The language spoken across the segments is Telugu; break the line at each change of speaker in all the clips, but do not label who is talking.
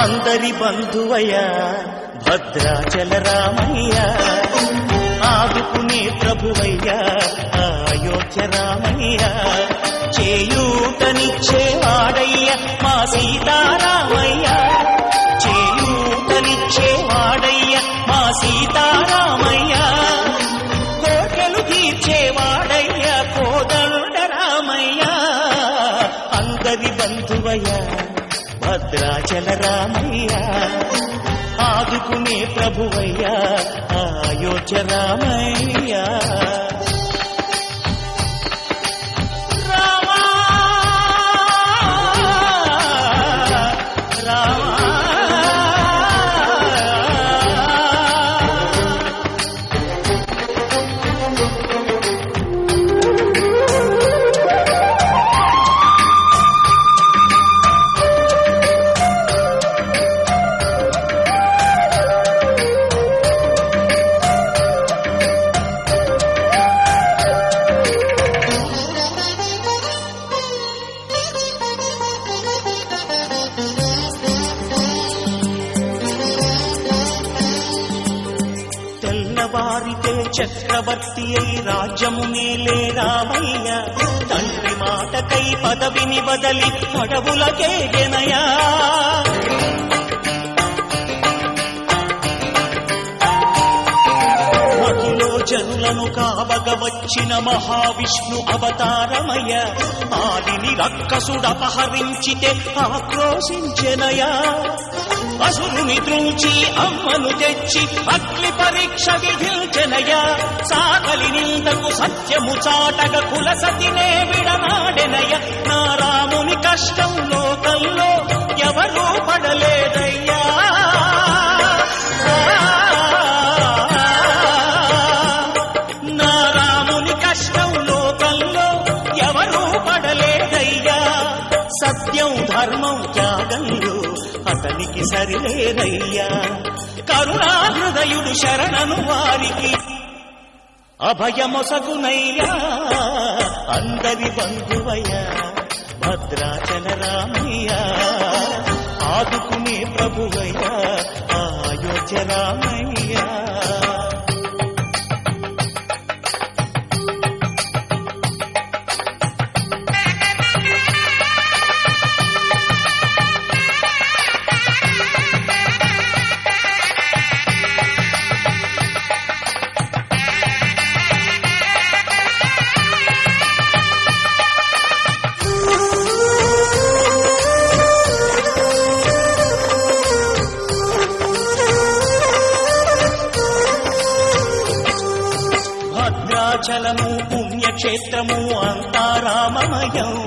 అందరి బంధువయ్య భద్రాచల రామయ్య ఆదుకునే ప్రభువయ్య అయోధ్య రామయ్య చేయూతనిచ్చేవాడయ్య మా సీతారా చలరామయ్యా ఆదుకునే ప్రభువయ్యా అయోధ్య తెల్లవారితే చక్రవర్తి అయి రాజ్యము మేలే రామయ్య తండ్రి మాటకై పదవిని బదలి అడవులకే గెనయా జనులను కావగ వచ్చిన మహావిష్ణు అవతారమయ ఆదిని రక్కసుడపహరించితే ఆక్రోశించెనయా. అసురుని త్రూచి అమ్మను తెచ్చి అగ్ని పరీక్ష విధించెనయా. సాగలి నిందకు సత్యము చాటగ కులసతినే విడనాడెనయ. నా రాముని కష్టం లోకంలో ఎవరూ పడలేదయ్యా. లేదయ్యా కరుణా హృదయుడు శరణను వారికి. అభయమొసగునయ్యా. అందరి బంధువయ్యా. భద్రాచల రామయ్యా ఆదుకునే ప్రభువయ్యా. అయోధ్య రామయ్యా క్షేత్రము అంతా రామమయం.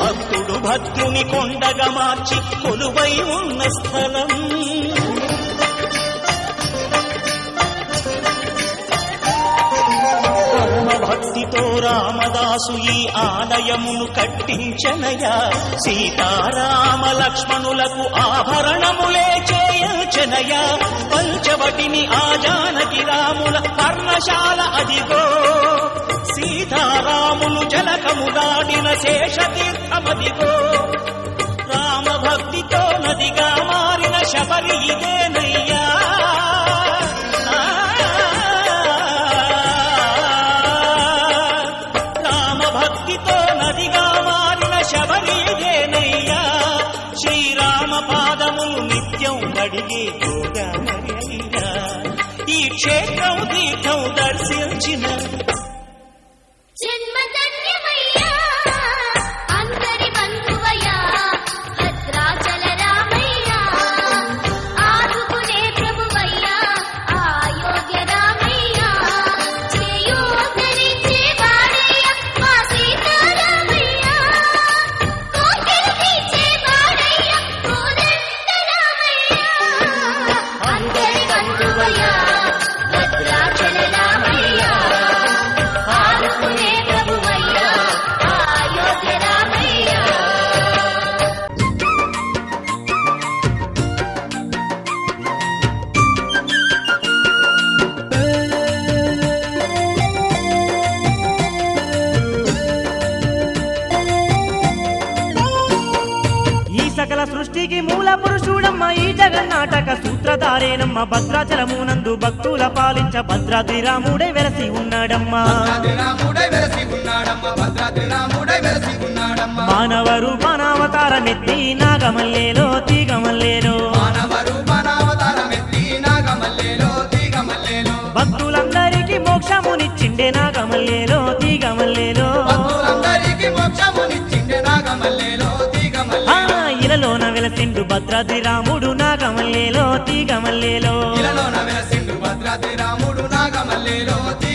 భక్తుడు భద్రుని కొండగా మార్చి కొలువై ఉన్న స్థలం. భక్తితో రామదాసు ఈ ఆలయమును కట్టించనయా. సీతారామ లక్ష్మణులకు ఆభరణములే చేయచనయా. పంచవటిని ఆ జానకి రాముల పర్ణశాల అదిగో. సీతారాములు జలకము దాడిన శేషతీర్థమదిగో. రామ భక్తితో నదిగా మారిన శబరి ఇదేనయ్యా. రామ భక్తితో నదిగా మారిన శబరి ఇదేనయ్యా. శ్రీరామ పాదములు నిత్యం అడిగే గోదావరియయ్యా ఈ క్షేత్రం తీర్థం దర్శించిన
సూత్రధారేనమ్మ భద్రాచలమునందు భక్తుల పాలించ భద్రాద్రి రాముడే వెలసి ఉన్నాడమ్మా.
భద్రాద్రి రాముడై వెలసి ఉన్నాడమ్మ భద్రాద్రి రాముడై వెలసి ఉన్నాడమ్మ.
మానవ రూపానవతారమెత్తి నాగమల్లేలో తీగమల్లేలో. భక్తులందరికీ మోక్షమునిచ్చిండే నాగమల్లేలో తీగమల్లేలో. ఇలలోన వెలసిండు భద్రాద్రి రాముడు నాగమల్లేలో తీగమల్లేలో
ఇలలోన వెలసిండు భద్రాద్రి రాముడు నాగమల్లేలో తీగమల్లేలో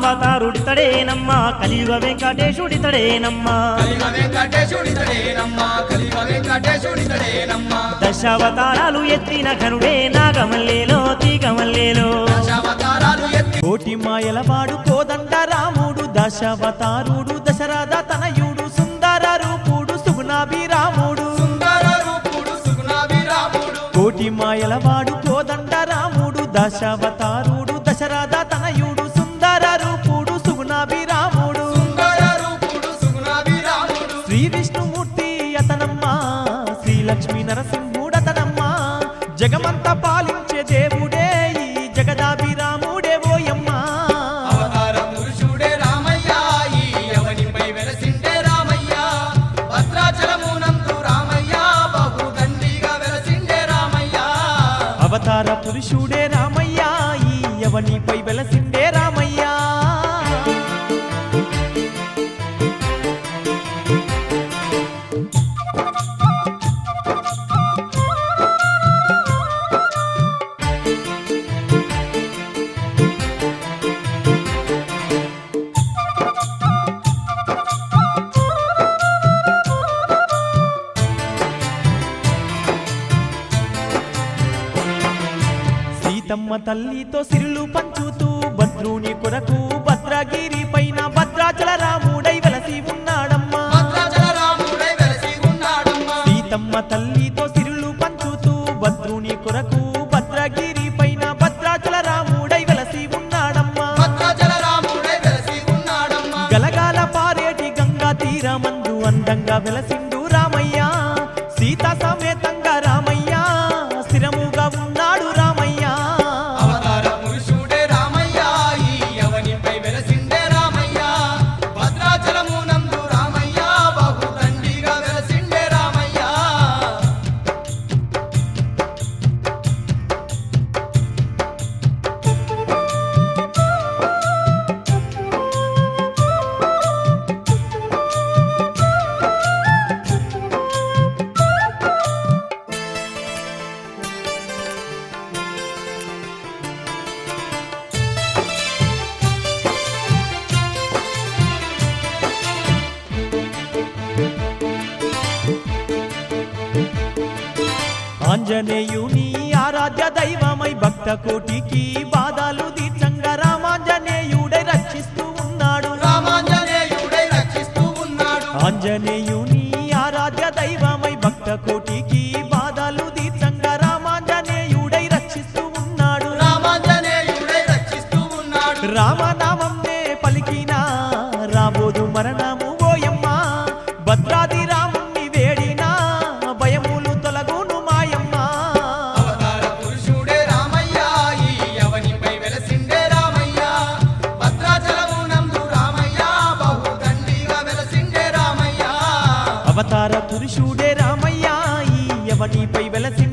నరసింహావతారుడు ఇతడేనమ్మా కలియుగ వెంకటేశుడితడేనమ్మా దశావతారాలు ఎత్తిన ఘనుడే నాగమల్లేలో తీగమల్లేలో.
కోటి మాయల వాడు కోదండ రాముడు దశావతారుడు దశరథ తనయుడు సుందర రూపుడు
రూపుడు సుగుణాభిరాముడు
కోటి మాయల వాడు కోదండ రాముడు దశావతారుడు దశరథ ఈ
యవనిపై వెలసిండే
సీతమ్మ తల్లితో సిరులు పంచుతూ భద్రుని కొరకు భద్రగిరి పైన భద్రాచల రాముడై వెలసి ఉన్నాడమ్మా.
వెలసి
సీతమ్మ తల్లితో సిరులు పంచుతూ భద్రుని కొరకు భద్రగిరి పైన భద్రాచల రాముడై వెలసి ఉన్నాడమ్మా.
వెలసి
గలగాల పారేటి గంగా తీరమందు అందంగా వెలసిండు రామాంజనేయుని ఆరాధ్య దైవమై భక్త కోటికి బాధలు తీర్చంగా రామాంజనేయుడై రక్షిస్తూ ఉన్నాడు. రామాంజనేయుడై
రక్షిస్తూ ఉన్నాడు. ఆంజనేయుని ఆరాధ్య దైవమై భక్త కోటికి పురుషుడే రామయ్య ఈ ఎవనిపై వెలసి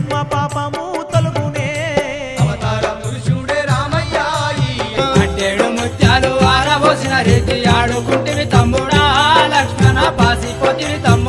జన్మ
పాపము తొలుగునే. అవతార పురుషుడే రామయ్య అంటేడు ముత్యాలు ఆరబోసిన రేతి ఆడుకుంటే
తమ్ముడా లక్ష్మణ పాసిపోతివి
తమ్ముడు.